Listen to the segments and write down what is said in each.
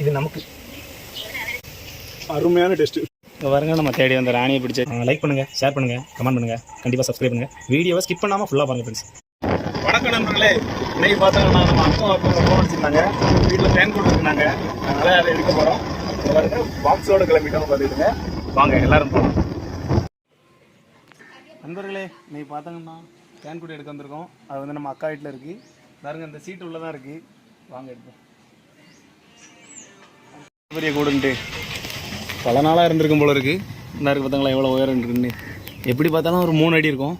இது நமக்கு அருமையான டெஸ்ட் இங்கே பாருங்க நம்ம தேடி வந்த ராணியை பிடிச்ச. லைக் பண்ணுங்க ஷேர் பண்ணுங்க கமெண்ட் பண்ணுங்க கண்டிப்பாக சப்ஸ்கிரைப் பண்ணுங்க. வீடியோவை ஸ்கிப் பண்ணாமல் ஃபுல்லாக பாருங்க ஃப்ரெண்ட்ஸ் வணக்கம் நண்பர்களே. இன்னைக்கு பார்த்தாங்கன்னா நம்ம அக்கா ஃபோன் வச்சுருந்தாங்க. வீட்டில் ஃபேன் போட்டுருந்தாங்க அதனால அதை எடுக்க போகிறோம் பாருங்க பாக்ஸோட கிளம்பிட்டோம் பார்த்துக்கிட்டுங்க வாங்க எல்லாரும் போகலாம் நண்பர்களே இன்னைக்கு பார்த்தாங்கன்னா ஃபேன் கூட எடுக்க வந்திருக்கோம். அது வந்து நம்ம அக்கா வீட்டில் இருக்குது பாருங்க இந்த சீட்டு உள்ளே தான் இருக்குது வாங்க எடுப்போம். பெரிய கூடுன்ட்டு. பல நாளாக இருந்திருக்கும் போல இருக்கு. இந்த இருக்கு பார்த்தாங்களா எவ்வளோ உயரம் இருக்குன்னு. எப்படி பார்த்தாலும் ஒரு மூணு அடி இருக்கும்.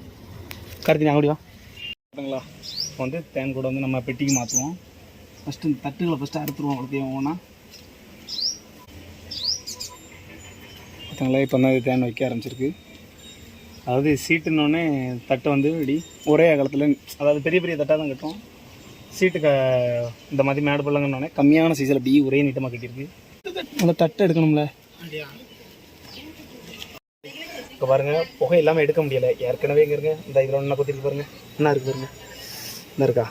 கருத்தி நான் வா. பார்த்தாங்களா இப்போ வந்து தேன் கூட வந்து நம்ம பெட்டிக்கு மாற்றுவோம் ஃபஸ்ட்டு இந்த தட்டுகளை ஃபஸ்ட்டு அறுத்துருவோம் அவ்வளோத்தையும் ஒவ்வொன்றா பார்த்தாங்களா இப்போ தான் இது தேன் வைக்க ஆரம்பிச்சிருக்கு. அதாவது சீட்டுன்னொடனே தட்டை வந்து இப்படி ஒரே அகலத்தில் அதாவது பெரிய பெரிய தட்டாக தான் கட்டும் சீட்டு க இந்த மாதிரி மேடு பள்ளங்கன்னொடனே கம்மியான சைஸில் இப்படி ஒரே நீட்டமாக கட்டியிருக்கு. அந்த தட்டை எடுக்கணும்ல. இப்போ பாருங்க புகை இல்லாமல் எடுக்க முடியல. ஏற்கனவே இங்கே இருங்க. இந்த இதில் ஒன்று கொத்திருக்கு பாருங்க. என்ன இருக்கு பாருங்க. என்ன இருக்கா?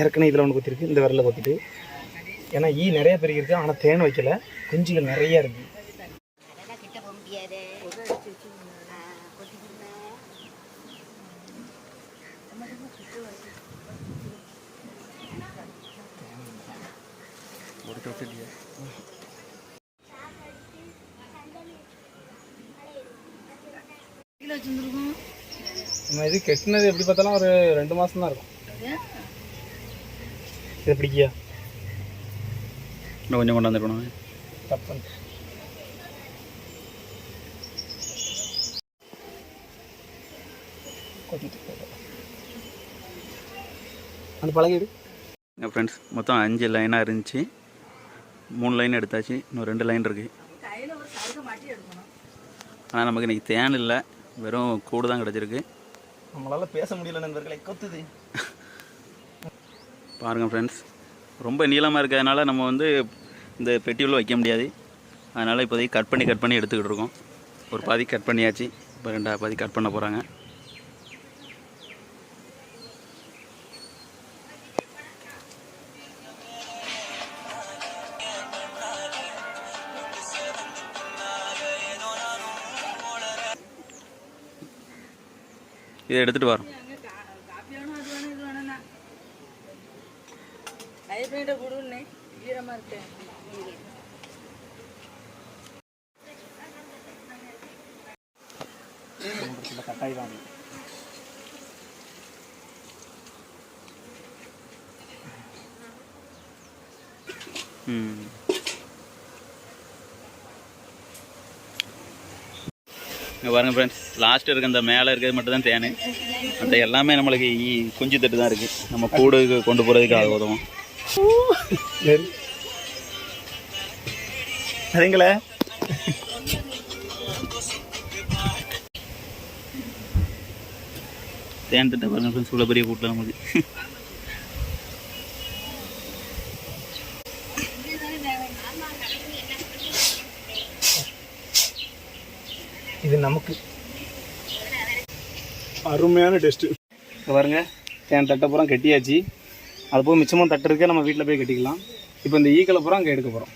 ஏற்கனவே இதில் ஒன்று கொத்திருக்கு. இந்த விரலில் கொத்திட்டு. ஏன்னா ஈ நிறைய பெருகி இருக்கு. ஆனால் தேன் வைக்கல. குஞ்சுகள் நிறைய இருக்கு. கிட்ட போக முடியாது நம்ம இது கெட்டினது எப்படி பார்த்தாலும் ஒரு ரெண்டு மாதம் தான் இருக்கும் இது பிடிக்கியா? இன்னும் கொஞ்சம் கொண்டாந்து போனோம் தப்பு அந்த பழகிடு எங்கள் ஃப்ரெண்ட்ஸ் மொத்தம் அஞ்சு லைனாக இருந்துச்சு. மூணு லைன் எடுத்தாச்சு. இன்னும் ரெண்டு லைன் இருக்குது ஆனால் நமக்கு இன்றைக்கி தேன் இல்லை. வெறும் கூடு தான் கிடச்சிருக்கு. நம்மளால பேச முடியல நண்பர்களை கொத்துது. பாருங்கள் ஃப்ரெண்ட்ஸ் ரொம்ப நீளமாக இருக்கிறதுனால நம்ம வந்து இந்த பெட்டியுள்ள வைக்க முடியாது. அதனால் இப்போதைக்கு கட் பண்ணி கட் பண்ணி எடுத்துக்கிட்டு இருக்கோம். ஒரு பாதி கட் பண்ணியாச்சு. இப்போ ரெண்டாவது பாதி கட் பண்ண போகிறாங்க இதை எடுத்துகிட்டு வரோம். கட்டாய் தான் ம். இங்கே பாருங்கள் ஃப்ரெண்ட்ஸ் லாஸ்ட்டு இருக்க அந்த மேலே இருக்கிறது மட்டும் தான் தேன் மற்ற எல்லாமே நம்மளுக்கு ஈ குஞ்சு தட்டு தான் இருக்குது நம்ம கூடு கொண்டு போகிறதுக்கு அது உதவும். சரிங்களே? தேன் தட்டை பாருங்கள் ஃப்ரெண்ட்ஸ் இவ்வளோ பெரிய கூட்டில் நம்மளுக்கு. நமக்கு. அருமையான டெஸ்ட். இங்க பாருங்க தேன் தட்டை பூரா கட்டியாச்சு. அது போக மிச்சமாக தட்டு இருக்க நம்ம வீட்டில் போய் கட்டிக்கலாம். இப்போ இந்த ஈக்களை பூரா அங்கே எடுக்க போகிறோம்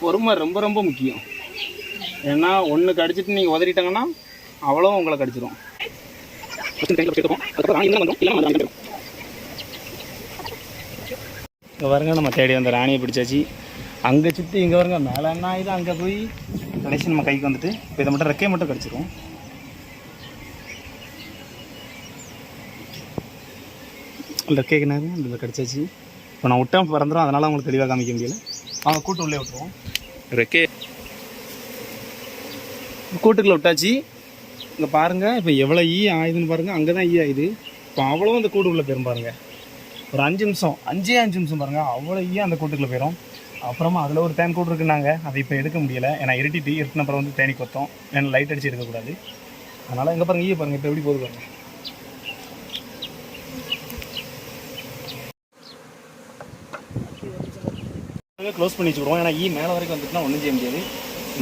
பொறுமை ரொம்ப ரொம்ப முக்கியம். ஏன்னா ஒன்று கடிச்சிட்டு நீங்கள் உதறிட்டாங்கன்னா அவ்வளோ உங்களை கடிச்சிரும். இங்கே பாருங்க நம்ம தேடி வந்த ராணியை பிடிச்சாச்சு. அங்கே சுற்றி இங்கே பாருங்க மேலே என்ன ஆயுது அங்கே போய் கடைசி நம்ம கைக்கு வந்துட்டு இப்போ இதை மட்டும் ரெக்கையை மட்டும் கடிச்சிரும் இல்லை கேட்குனாரு இந்த கடிச்சாச்சு. இப்போ நான் விட்டேன் பிறந்துடும் அதனால் உங்களுக்கு தெளிவாக காமிக்க முடியல. அவங்க கூட்டு உள்ளே விட்டுருவோம். ரெக்கே. கூட்டுக்குள்ள விட்டாச்சு. இங்கே பாருங்கள் இப்போ எவ்வளோ ஈ ஆயுதுன்னு பாருங்கள் அங்கே தான் ஈ ஆயுது. இப்போ அவ்வளோ அந்த கூட்டுக்குள்ளே போயிரும் பாருங்க. ஒரு அஞ்சு நிமிஷம் அஞ்சே அஞ்சு நிமிஷம் பாருங்கள் அவ்வளோ அந்த கூட்டுக்குள்ளே போயிடும் அப்புறமா அதில் ஒரு தேன் கூட்டு இருக்குன்னாங்க. அதை இப்போ எடுக்க முடியலை. ஏன்னா இருட்டிட்டு இருட்டின அப்புறம் வந்து தேனி கொத்தோம் ஏன்னா லைட் அடிச்சு எடுக்கக்கூடாது அதனால் எங்கே பாருங்க ஈ பாருங்கள் இப்போ எப்படி போகுது பாருங்கள் க்ளோஸ் பண்ணி வச்சுக்கிடுவோம் ஏன்னா e ஈ மேலே வரைக்கும் வந்துட்டுனா ஒன்றும் செய்ய முடியாது.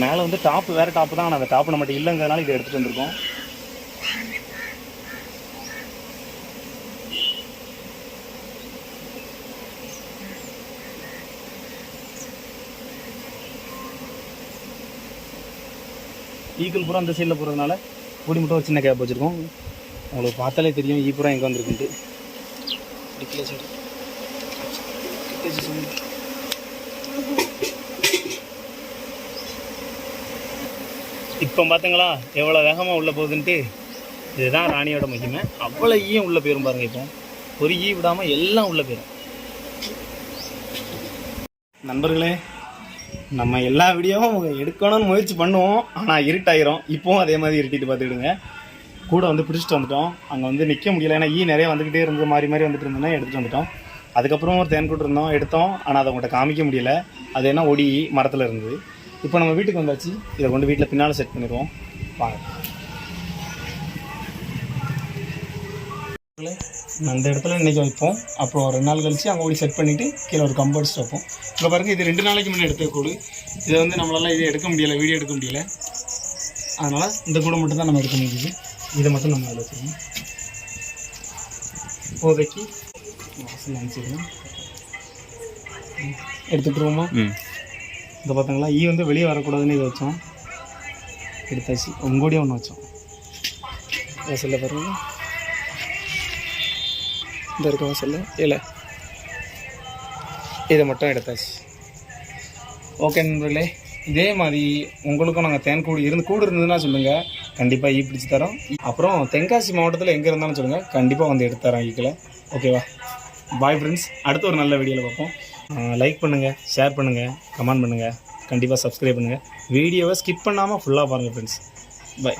மேலே வந்து டாப் வேறு டாப்பு தான். ஆனால் அந்த டாப் நம்மகிட்ட இல்லைங்கிறதுனால இதை எடுத்துகிட்டு வந்திருக்கோம். ஈக்கள் பூரா அந்த சைடில் போகிறதுனால கூடி மட்டும் ஒரு சின்ன கேப் வச்சுருக்கோம். உங்களுக்கு பார்த்தாலே தெரியும் ஈ பூரா எங்கே வந்திருக்குன்ட்டு. இப்போ பார்த்தீங்களா எவ்வளோ வேகமாக உள்ளே போகுதுன்ட்டு இதுதான் ராணியோட மகிமை. அவ்வளோ ஈயம் உள்ளே போயிரும் பாருங்க இப்போ. ஒரு ஈ விடாமல் எல்லாம் உள்ளே போயிடும் நண்பர்களே நம்ம எல்லா வீடியோவும் எடுக்கணும்னு முயற்சி பண்ணுவோம். ஆனால் இருட்டாயிரும். இப்போவும் அதே மாதிரி இருட்டிட்டு பார்த்துக்கிடுங்க. கூட வந்து பிடிச்சிட்டு வந்துட்டோம். அங்கே வந்து நிற்க முடியல. ஏன்னா ஈ நிறைய வந்துக்கிட்டே இருந்தது. மாதிரி மாதிரி வந்துட்டு இருந்தோன்னா எடுத்துகிட்டு வந்துட்டோம். அதுக்கப்புறம் ஒரு தேன் கூட்டு இருந்தோம் எடுத்தோம். ஆனால் அதை உங்கள்கிட்ட காமிக்க முடியல. அது என்ன ஒடி மரத்தில் இருந்தது. இப்போ நம்ம வீட்டுக்கு வந்தாச்சு. இதை கொண்டு வீட்டில் பின்னால் செட் பண்ணிடுவோம். வாங்க. அந்த இடத்துல இன்றைக்கி வைப்போம். அப்புறம் ரெண்டு நாள் கழிச்சு அங்கே ஓடி செட் பண்ணிவிட்டு கீழே ஒரு கம்பு அடிச்சுட்டு வைப்போம். இப்போ பாருங்க இது ரெண்டு நாளைக்கு முன்னே எடுத்த கூடு. இதை வந்து நம்மளால இதை எடுக்க முடியல வீடியோ எடுக்க முடியல. அதனால் இந்த கூடை மட்டும் தான் நம்ம எடுக்க முடியுது. இதை மட்டும் நம்ம வச்சுருவோம். இப்போதைக்கு வாசல் அனுப்பிச்சிடுவோம் எடுத்துட்டுருவோமா ம். இந்த பார்த்தீங்களா ஈ வந்து வெளியே வரக்கூடாதுன்னு இதை வச்சோம். எடுத்தாச்சு. உங்கூடியே ஒன்று வச்சோம். வாசலில் பாருங்க. இந்த இருக்க வாசலில் இல்லை. இதை மட்டும் எடுத்தாச்சு. ஓகே நண்பர்களே இதே மாதிரி உங்களுக்கும் நாங்கள் தேன் கூடு இருந்து கூடு இருந்ததுன்னா சொல்லுங்கள் கண்டிப்பாக ஈ பிடிச்சி தரோம். அப்புறம் தென்காசி மாவட்டத்தில் எங்கே இருந்தாலும் சொல்லுங்கள் கண்டிப்பாக வந்து எடுத்து தரோம் ஈக்கில். ஓகேவா பாய் ஃப்ரெண்ட்ஸ் அடுத்த ஒரு நல்ல வீடியோவில் பார்ப்போம். லைக் பண்ணுங்கள் ஷேர் பண்ணுங்கள் கமெண்ட் பண்ணுங்கள் கண்டிப்பாக சப்ஸ்கிரைப் பண்ணுங்கள் வீடியோவை ஸ்கிப் பண்ணாமல் ஃபுல்லாக பாருங்கள் ஃப்ரெண்ட்ஸ் பை